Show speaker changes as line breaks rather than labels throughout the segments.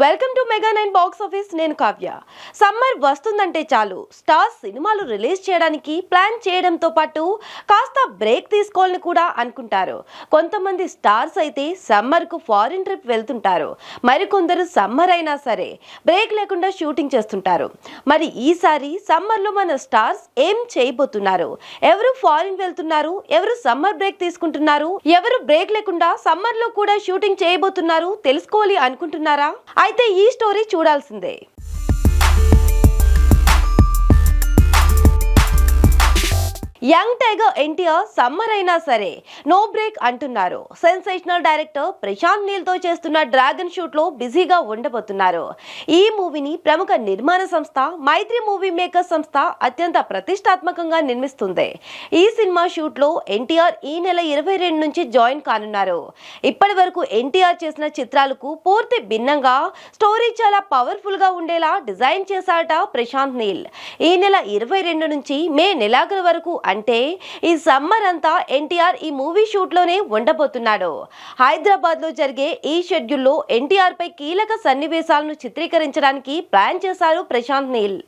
Welcome to mega nine box office నేను Kavya. Summer వస్తుందంటే చాలు. స్టార్స్ సినిమాలు రిలీజ్ చేయడానికి ప్లాన్ చేయడంతో పాటు కాస్త బ్రేక్ తీసుకోవాలని కూడా అనుకుంటారు. కొంతమంది స్టార్స్ అయితే సమ్మర్కు ఫారిన్ ట్రిప్ వెళ్తుంటారు. మరికొందరు సమ్మర్ అయినా సరే బ్రేక్ లేకుండా షూటింగ్ చేస్తుంటారు. మరి ఈసారి సమ్మర్లో మన స్టార్స్ ఏం చేయబోతున్నారు? ఎవరు ఫారిన్ వెళ్తున్నారు? ఎవరు సమ్మర్ బ్రేక్ తీసుకుంటున్నారు? ఎవరు బ్రేక్ లేకుండా సమ్మర్లో కూడా షూటింగ్ చేయబోతున్నారు? తెలుసుకోవాలి అనుకుంటున్నారా? అయితే ఈ స్టోరీ చూడాల్సిందే. యంగ్ టైగర్ ఎన్టీఆర్ సమ్మర్ అయినా సరే నో బ్రేక్ అంటున్నారు. సెన్సేషనల్ డైరెక్టర్ ప్రశాంత్ నీల్తో చేస్తున్న డ్రాగన్ షూట్లో బిజీగా ఉండబోతున్నారు. ఈ మూవీని ప్రముఖ నిర్మాణ సంస్థ మైత్రి మూవీ మేకర్ సంస్థ అత్యంత ప్రతిష్టాత్మకంగా నిర్మిస్తుంది. ఈ సినిమా షూట్లో ఎన్టీఆర్ ఈ నెల ఇరవై రెండు నుంచి జాయిన్ కానున్నారు. ఇప్పటి వరకు ఎన్టీఆర్ చేసిన చిత్రాలకు పూర్తి భిన్నంగా స్టోరీ చాలా పవర్ఫుల్గా ఉండేలా డిజైన్ చేశాట ప్రశాంత్ నీల్. ఈ నెల ఇరవై రెండు నుంచి మే నెలాఖరు వరకు అంటే ఈ సమ్మర్ అంతా ఎన్టీఆర్ ఈ మూవీ షూట్లోనే ఉండబోతున్నాడు. హైదరాబాద్లో జరిగే ఈ షెడ్యూల్లో ఎన్టీఆర్ పై కీలక సన్నివేశాలను చిత్రీకరించడానికి ప్లాన్ చేశారు Prashanth Neel.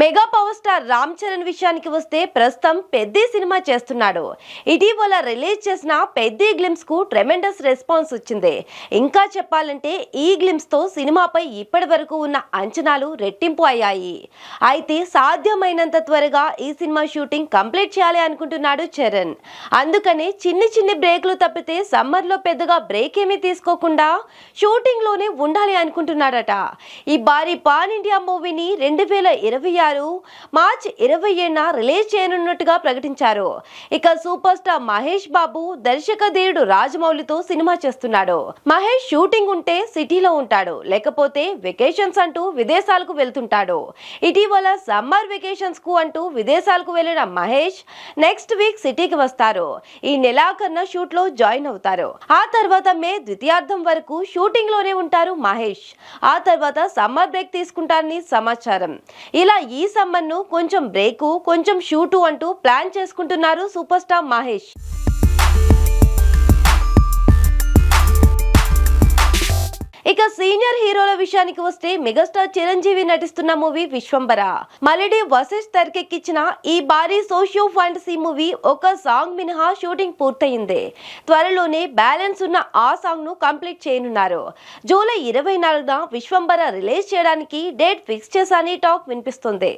Mega power star Ram Charan విషయానికి వస్తే ప్రస్తుతం పెద్ద సినిమా చేస్తున్నాడు. ఇటీవల రిలీజ్ చేసిన పెద్ద గ్లిమ్స్కు ట్రెమెండస్ రెస్పాన్స్ వచ్చింది. ఇంకా చెప్పాలంటే ఈ గ్లిమ్స్తో సినిమాపై ఇప్పటి వరకు ఉన్న అంచనాలు రెట్టింపు అయ్యాయి. అయితే సాధ్యమైనంత త్వరగా ఈ సినిమా షూటింగ్ కంప్లీట్ చేయాలి అనుకుంటున్నాడు చరణ్. అందుకనే చిన్ని చిన్ని బ్రేక్లు తప్పితే సమ్మర్లో పెద్దగా బ్రేక్ ఏమీ తీసుకోకుండా షూటింగ్లోనే ఉండాలి అనుకుంటున్నాడట. ఈ భారీ పాన్ ఇండియా మూవీని రెండు వేల ఇరవై ఆరు మార్చ్ ఇరవై ఏడున రిలీజ్ చేయనున్నట్టుగా ప్రకటించారు. ఇక సూపర్ స్టార్ మహేష్ బాబు దర్శక ధీరుడు రాజమౌళితో సినిమా చేస్తున్నాడు. మహేష్ షూటింగ్ ఉంటే సిటీలో ఉంటాడు. లేకపోతే వెకేషన్స్ అంటూ విదేశాలకు వెళ్తుంటాడు. ఇటీవల సమ్మర్ వెకేషన్స్కు అంటూ విదేశాలకు వెళ్ళిన మహేష్ నెక్స్ట్ వీక్ సిటీకి వస్తారు. ఈ నెలాఖరున షూట్లో జాయిన్ అవుతారు. ఆ తర్వాత మే ద్వితీయార్థం వరకు షూటింగ్లోనే ఉంటారు మహేష్. ఆ తర్వాత సమ్మర్ బ్రేక్ తీసుకుంటారని సమాచారం. ఇలా ఈ సమ్మర్ను కొంచెం బ్రేకు కొంచెం షూటు అంటూ ప్లాన్ చేసుకుంటున్నారు సూపర్ స్టార్ మహేష్. ఇక సీనియర్ హీరోల విషయానికి వస్తే మెగాస్టార్ చిరంజీవి నటిస్తున్న మూవీ విశ్వంబర మలిడి వశిష్ఠ్ తెరకెక్కించిన ఈ భారీ సోషియో ఫాంటసీ మూవీ ఒక సాంగ్ మినహా షూటింగ్ పూర్తయింది. త్వరలోనే బ్యాలెన్స్ ఉన్న ఆ సాంగ్ను కంప్లీట్ చేయనున్నారు. జూలై ఇరవై నాలుగున విశ్వంబర రిలీజ్ చేయడానికి డేట్ ఫిక్స్ చేశాని టాక్ వినిపిస్తుంది.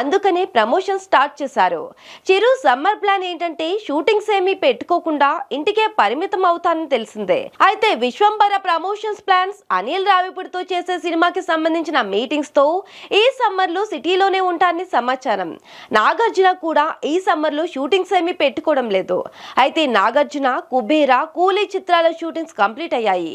అందుకనే ప్రమోషన్ స్టార్ట్ చేశారు. చిరు సమ్మర్ ప్లాన్ ఏంటంటే షూటింగ్స్ ఏమీ పెట్టుకోకుండా ఇంటికే పరిమితం అవుతానని తెలిసిందే. అయితే విశ్వంబర ప్రమోషన్స్ ప్లాన్స్ అనిల్ రావిపూడితో చేసే సినిమాకి సంబంధించిన మీటింగ్స్తో ఈ సమ్మర్లో సిటీలోనే ఉంటారని సమాచారం. నాగార్జున కూడా ఈ సమ్మర్లో షూటింగ్స్ ఏమీ పెట్టుకోవడం లేదు. అయితే నాగార్జున కుబేరా కూలీ చిత్రాల షూటింగ్స్ కంప్లీట్ అయ్యాయి.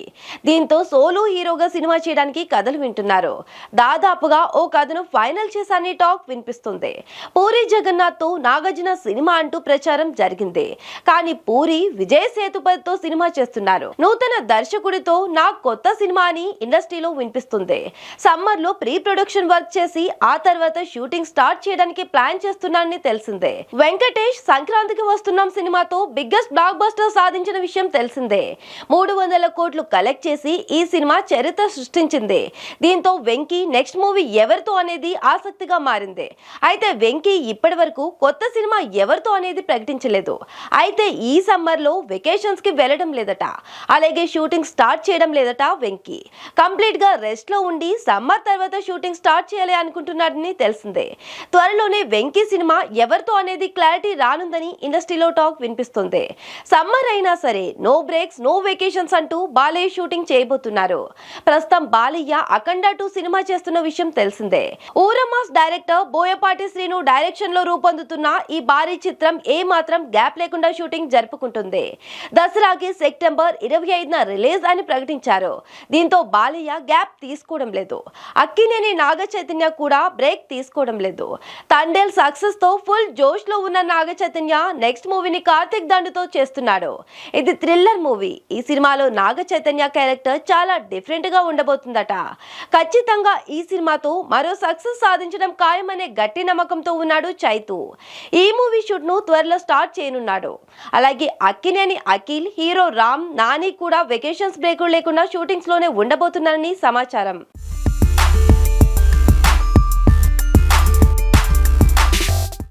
దీంతో సోలో హీరోగా సినిమా చేయడానికి కథలు వింటున్నారు. దాదాపుగా ఓ కథను ఫైనల్ చేశాని టాక్ వినిపిస్తుంది. పూరి జగన్నాథ్తో నాగార్జున సినిమా అంటూ ప్రచారం జరిగింది. కానీ పూరి విజయ్ సేతుపతితో సినిమా చేస్తున్నారు. నూతన దర్శకుడితో నా కొత్త సినిమా అని ఇండస్ట్రీలో వినిపిస్తుంది. సమ్మర్లో ప్రీ ప్రొడక్షన్ వర్క్ చేసి ఆ తర్వాత షూటింగ్ స్టార్ట్ చేయడానికి ప్లాన్ చేస్తున్నానని తెలిసిందే. వెంకటేష్ సంక్రాంతికి వస్తున్నాం సినిమాతో బిగ్గెస్ట్ బ్లాక్ బస్టర్ సాధించిన విషయం తెలిసిందే. మూడు వందల కోట్లు కలెక్ట్ చేసి ఈ సినిమా చరిత్ర సృష్టించింది. దీంతో వెంకీ నెక్స్ట్ మూవీ ఎవరితో అనేది ఆసక్తిగా మారింది. అయితే వెంకీ ఇప్పటి వరకు కొత్త సినిమా ఎవరితో అనేది ప్రకటించలేదు. అయితే ఈ సమ్మర్లో వెకేషన్స్కి వెళ్ళడం లేదట. అలాగే షూటింగ్ స్టార్ట్ చేయడం లేదట వెంకీ. కంప్లీట్గా రెస్ట్లో ఉండి సమ్మర్ తర్వాత షూటింగ్ స్టార్ట్ చేయాలి అనుకుంటున్నాడని తెలిసిందే. త్వరలోనే వెంకీ సినిమా ఎవరితో అనేది క్లారిటీ రానుందని ఇండస్ట్రీలో టాక్ వినిపిస్తుంది. సమ్మర్ అయినా సరే నో బ్రేక్స్ నో వెకేషన్స్ అంటూ బాలయ్య షూటింగ్ చేయబోతున్నారు. ప్రస్తుతం బాలయ్య అఖండ టూ సినిమా చేస్తున్న విషయం తెలిసిందే. ఊరమాస్ డైరెక్టర్ బోయపాటి శ్రీను డైరెక్షన్లో రూపొందుతున్న ఈ భారీ చిత్రం ఏ మాత్రం గ్యాప్ లేకుండా షూటింగ్ జరుపుకుంటుంది. దసరాకి సెప్టెంబర్ ఇరవై ఐదున రిలీజ్ అని ప్రకటించారు. దీంతో బాలయ్య గ్యాప్ తీసుకోవడం లేదు. అక్కినేని నాగ చైతన్య కూడా బ్రేక్ తీసుకోవడం లేదు. తండేల్ సక్సెస్తో ఫుల్ జోష్లో ఉన్న నాగ చైతన్య నెక్స్ట్ మూవీని కార్తిక్ దండుతో చేస్తున్నాడు. ఇది థ్రిల్లర్ మూవీ. ఈ సినిమాలో నాగ చైతన్య క్యారెక్టర్ చాలా డిఫరెంట్గా ఉండబోతుందట. ఖచ్చితంగా ఈ సినిమాతో మరో సక్సెస్ సాధించడం ఖాయమనే గట్టి నమ్మకంతో ఉన్నాడు చైతు. ఈ మూవీ షూట్ను త్వరలో స్టార్ట్ చేయనున్నాడు. అలాగే అక్కినేని అఖిల్ హీరో రామ్ నాని కూడా వెకేషన్స్ బ్రేక్ లేకుండా షూటింగ్స్లోనే ఉండబోతున్నారని సమాచారం.